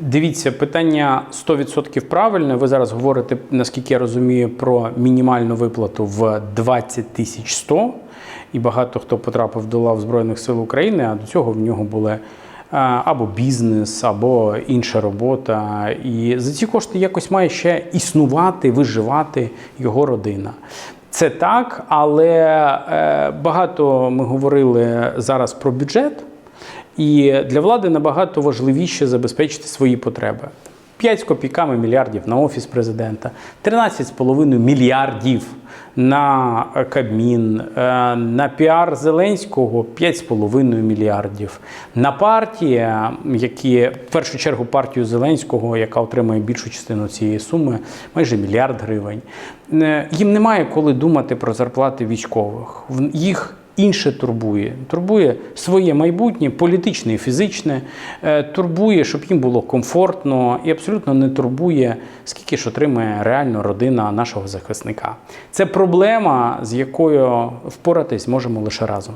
Дивіться, питання 100% правильне. Ви зараз говорите, наскільки я розумію, про мінімальну виплату в 20 тисяч 100. І багато хто потрапив до лав Збройних сил України, а до цього в нього були е, або бізнес, або інша робота. І за ці кошти якось має ще існувати, виживати його родина. Це так, але е, багато ми говорили зараз про бюджет. І для влади набагато важливіше забезпечити свої потреби. 5 з копійками мільярдів на офіс президента, 13,5 мільярдів на Кабмін, е, на піар Зеленського 5,5 мільярдів. На партії, які в першу чергу партію Зеленського, яка отримує більшу частину цієї суми, майже мільярд гривень. Е, Їм немає коли думати про зарплати військових. Їх інше турбує. Турбує своє майбутнє, політичне і фізичне, е, турбує, щоб їм було комфортно, і абсолютно не турбує, скільки ж отримує реально родина нашого захисника. Це проблема, з якою впоратись можемо лише разом.